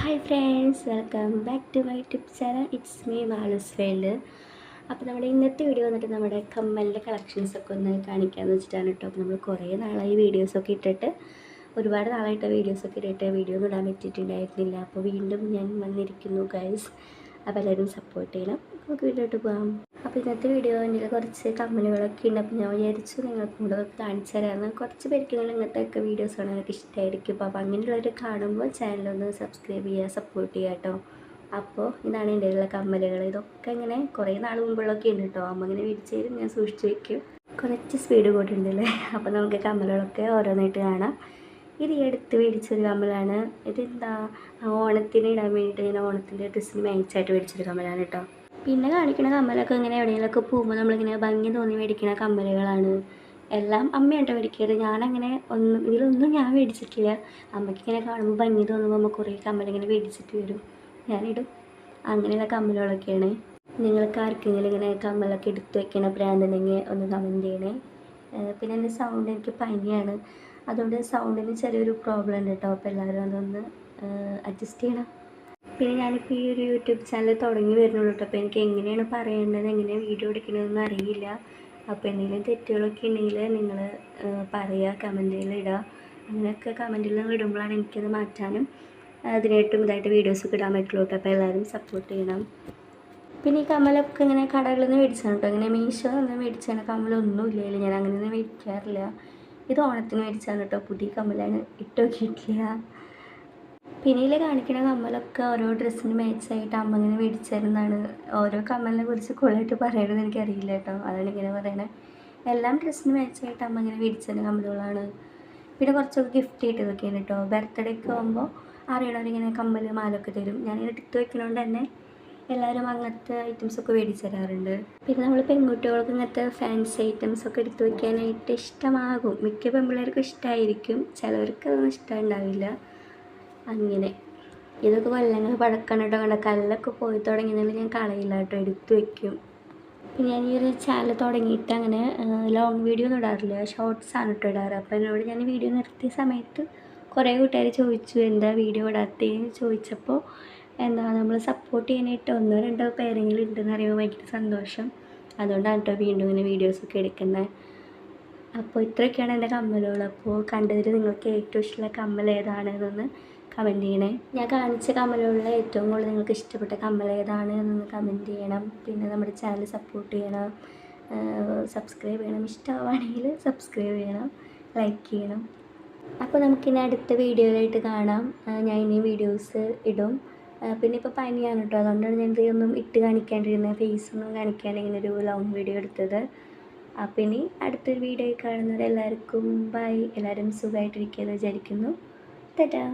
Hi friends welcome back to my tip channel it's me Wallace World അപ്പോൾ നമ്മുടെ ഇന്നത്തെ video വന്നിട്ട് നമ്മുടെ കമ്മലിന്റെ കളക്ഷൻസ് ഒക്കെ ഒന്ന് കാണിക്കാമെന്ന് വെച്ചിട്ടാണ് കേട്ടോ അപ്പോൾ നമ്മൾ കുറേ നാളായി വീഡിയോസൊക്കെ ഇട്ടിട്ട് ഒരുപാട് നാളായിട്ട് വീഡിയോസൊക്കെ ഇട്ടിട്ട് വീഡിയോ ഒന്നും ഇടാൻ പറ്റിയിട്ടുണ്ടായിരുന്നില്ല. അപ്പോൾ വീണ്ടും ഞാൻ വന്നിരിക്കുന്നു ഗൈസ് അപ്പോൾ എല്ലാവരും സപ്പോർട്ട് ചെയ്യണം. നമുക്ക് വീട്ടിലോട്ട് പോകാം അപ്പോൾ ഇന്നത്തെ വീഡിയോ എന്റെ കുറച്ച് കമ്മലുകളൊക്കെ ഉണ്ട്. അപ്പോൾ ഞാൻ വിചാരിച്ചു നിങ്ങൾക്ക് കൂടെ കാണിച്ചു തരാമെന്ന് കുറച്ച് പേർക്ക് നിങ്ങൾ ഇങ്ങനത്തെയൊക്കെ വീഡിയോസ് കാണാനൊക്കെ ഇഷ്ടമായിരിക്കും അപ്പോൾ അങ്ങനെയുള്ളവർ കാണുമ്പോൾ ചാനലൊന്ന് സബ്സ്ക്രൈബ് ചെയ്യുക സപ്പോർട്ട് ചെയ്യുക കേട്ടോ അപ്പോൾ ഇതാണ് എന്റെ ഉള്ള കമ്മലുകൾ ഇതൊക്കെ ഇങ്ങനെ കുറേ നാൾ മുമ്പുള്ളൊക്കെ ഉണ്ട് കേട്ടോ അമ്മ ഇങ്ങനെ വിരിച്ചേരും ഞാൻ സൂക്ഷിച്ച് വയ്ക്കും കുറച്ച് സ്പീഡ് കൂട്ടുണ്ടല്ലേ അപ്പോൾ നമുക്ക് കമ്മലുകളൊക്കെ ഓരോന്നായിട്ട് കാണാം. ഇത് ഈ അടുത്ത് മേടിച്ചൊരു കമ്മലാണ് ഇതെന്താ? ഓണത്തിന് ഇടാൻ വേണ്ടിയിട്ട് ഞാൻ ഓണത്തിന്റെ ഡ്രസ്സിന് മേടിച്ചായിട്ട് മേടിച്ചൊരു കമ്മലാണ് കേട്ടോ പിന്നെ കാണിക്കുന്ന കമ്മലൊക്കെ ഇങ്ങനെ എവിടെയെങ്കിലുമൊക്കെ പോകുമ്പോൾ നമ്മളിങ്ങനെ ഭംഗി തോന്നി മേടിക്കുന്ന കമ്മലുകളാണ്. എല്ലാം അമ്മയായിട്ട് മേടിക്കരുത് ഞാനങ്ങനെ ഒന്നും ഇതിലൊന്നും ഞാൻ മേടിച്ചിട്ടില്ല. അമ്മയ്ക്ക് ഇങ്ങനെ കാണുമ്പോൾ ഭംഗി തോന്നുമ്പോൾ അമ്മ കുറേ കമ്മലിങ്ങനെ മേടിച്ചിട്ട് വരും. ഞാനിടും. അങ്ങനെയുള്ള കമ്മലുകളൊക്കെയാണ്. നിങ്ങൾക്ക് ആർക്കെങ്കിലും ഇങ്ങനെ കമ്മലൊക്കെ എടുത്ത് വെക്കണ പ്രാന്തുണ്ടെങ്കിൽ ഒന്ന് കമന്റ് ചെയ്യണേ. പിന്നെ എന്റെ സൗണ്ട് എനിക്ക് പനിയാണ്. അതുകൊണ്ട് സൗണ്ടിന് ചെറിയൊരു പ്രോബ്ലം ഉണ്ട് കേട്ടോ അപ്പോൾ എല്ലാവരും അതൊന്ന് അഡ്ജസ്റ്റ് ചെയ്യണം. പിന്നെ ഞാനിപ്പോൾ ഈ ഒരു യൂട്യൂബ് ചാനൽ തുടങ്ങി വരുന്നുള്ളൂ കേട്ടോ അപ്പോൾ എനിക്ക് എങ്ങനെയാണ് പറയേണ്ടത് എങ്ങനെയാണ് വീഡിയോ എടുക്കണതെന്ന് അറിയില്ല. അപ്പോൾ എന്തെങ്കിലും തെറ്റുകളൊക്കെ ഉണ്ടെങ്കിൽ നിങ്ങൾ പറയുക കമന്റിൽ ഇടുക അങ്ങനെയൊക്കെ കമന്റിൽ ഇടുമ്പോഴാണ് എനിക്കത് മാറ്റാനും അതിനായിട്ടും ഇതായിട്ട് വീഡിയോസൊക്കെ ഇടാൻ പറ്റുള്ളൂ അപ്പോൾ എല്ലാവരും സപ്പോർട്ട് ചെയ്യണം. പിന്നെ ഈ കമ്മലൊക്കെ ഇങ്ങനെ കടകളിൽ നിന്ന് മേടിച്ചാണ് കേട്ടോ ഇങ്ങനെ മീഷോ നിന്ന് മേടിച്ചാണ് കമ്മലൊന്നും ഇല്ല ഞാൻ അങ്ങനെയൊന്നും മേടിക്കാറില്ല. ഇത് ഓണത്തിന് മേടിച്ചാണ് കേട്ടോ പുതിയ കമ്മലാണ് ഇട്ട് നോക്കിയിട്ടില്ല. പിന്നെ ഇതിൽ കാണിക്കുന്ന കമ്മലൊക്കെ ഓരോ ഡ്രസ്സിന് മാച്ചായിട്ട് അമ്മ ഇങ്ങനെ മേടിച്ചായിരുന്നാണ് ഓരോ കമ്മലിനെ കുറിച്ച് കൂടുതലായിട്ട് പറയണമെന്ന് എനിക്കറിയില്ല കേട്ടോ. അതാണ് ഇങ്ങനെ പറയണത് എല്ലാം ഡ്രസ്സിന് മാച്ചായിട്ട് അമ്മ ഇങ്ങനെ മേടിച്ചു തരുന്ന കമ്മലുകളാണ്. പിന്നെ കുറച്ചൊക്കെ ഗിഫ്റ്റ് ചെയ്തതൊക്കെയാണ് കേട്ടോ. ബർത്ത്ഡേ ഒക്കെ ആകുമ്പോൾ അറിയണവരിങ്ങനെ കമ്മൽ മാലൊക്കെ തരും. ഞാനിങ്ങനെ ടിക്ക് വയ്ക്കുന്നതുകൊണ്ട് തന്നെ എല്ലാവരും അങ്ങനത്തെ ഐറ്റംസൊക്കെ മേടിച്ച് തരാറുണ്ട് പിന്നെ നമ്മൾ പെൺകുട്ടികൾക്ക് ഇങ്ങനത്തെ ഫാൻസി ഐറ്റംസ് ഒക്കെ എടുത്തു വയ്ക്കാനായിട്ട് ഇഷ്ടമാകും. മിക്ക പെൺപിള്ളേർക്കും ഇഷ്ടമായിരിക്കും ചിലവർക്ക് അതൊന്നും ഇഷ്ടമുണ്ടാവില്ല അങ്ങനെ. ഇതൊക്കെ കൊല്ലങ്ങൾ പഴക്കണം കേട്ടോ കണ്ട കല്ലൊക്കെ പോയി തുടങ്ങിയെന്നാൽ ഞാൻ കളയില്ല കേട്ടോ. എടുത്തു വെക്കും. പിന്നെ ഞാൻ ഈ ഒരു ചാനൽ തുടങ്ങിയിട്ട് അങ്ങനെ ലോങ് വീഡിയോ ഒന്നും ഇടാറില്ല. ഷോർട്ട്സ് ആണ് കേട്ടോ ഇടാറ്. അപ്പോൾ എന്നോട് ഞാൻ വീഡിയോ നിർത്തിയ സമയത്ത് കുറേ കൂട്ടുകാർ ചോദിച്ചു എന്താ വീഡിയോ ഇടാത്തതെന്ന് ചോദിച്ചപ്പോൾ എന്താ നമ്മൾ സപ്പോർട്ട് ചെയ്യാനായിട്ട് ഒന്നോ രണ്ടോ പേരെങ്കിലും ഉണ്ടെന്ന് അറിയുമ്പോൾ ഭയങ്കര സന്തോഷം. അതുകൊണ്ടാണ് കേട്ടോ വീണ്ടും ഇങ്ങനെ വീഡിയോസൊക്കെ എടുക്കുന്നത് അപ്പോൾ ഇത്രയൊക്കെയാണ് എന്റെ കമ്മലുകൾ. അപ്പോൾ കണ്ടതിൽ നിങ്ങൾക്ക് ഏറ്റവും ഇഷ്ടമുള്ള കമ്മൽ ഏതാണെന്നൊന്ന് കമന്റ് ചെയ്യണേ. ഞാൻ കാണിച്ച കമ്മലുകളിൽ ഏറ്റവും കൂടുതൽ നിങ്ങൾക്ക് ഇഷ്ടപ്പെട്ട കമ്മൽ ഏതാണ് എന്നൊന്ന് കമന്റ് ചെയ്യണം. പിന്നെ നമ്മുടെ ചാനൽ സപ്പോർട്ട് ചെയ്യണം. സബ്സ്ക്രൈബ് ചെയ്യണം. ഇഷ്ടമാവുകയാണെങ്കിൽ സബ്സ്ക്രൈബ് ചെയ്യണം. ലൈക്ക് ചെയ്യണം. അപ്പോൾ നമുക്കിനി അടുത്ത വീഡിയോയിലായിട്ട് കാണാം. ഞാൻ ഇനി വീഡിയോസ് ഇടും. പിന്നെ ഇപ്പോൾ പനിയാണ് കേട്ടോ അതുകൊണ്ടാണ് ഞാൻ ഇതൊന്നും ഇട്ട് കാണിക്കാണ്ടിരുന്നത് ഫേസൊന്നും കാണിക്കാണ്ട് ഇങ്ങനെ ഒരു ലോങ് വീഡിയോ എടുത്തത്. അപ്പോൾ ഇനി അടുത്തൊരു വീഡിയോ കാണുന്നത് എല്ലാവർക്കും ബൈ എല്ലാവരും സുഖമായിട്ടിരിക്കുമെന്ന് വിചാരിക്കുന്നു. തെറ്റാ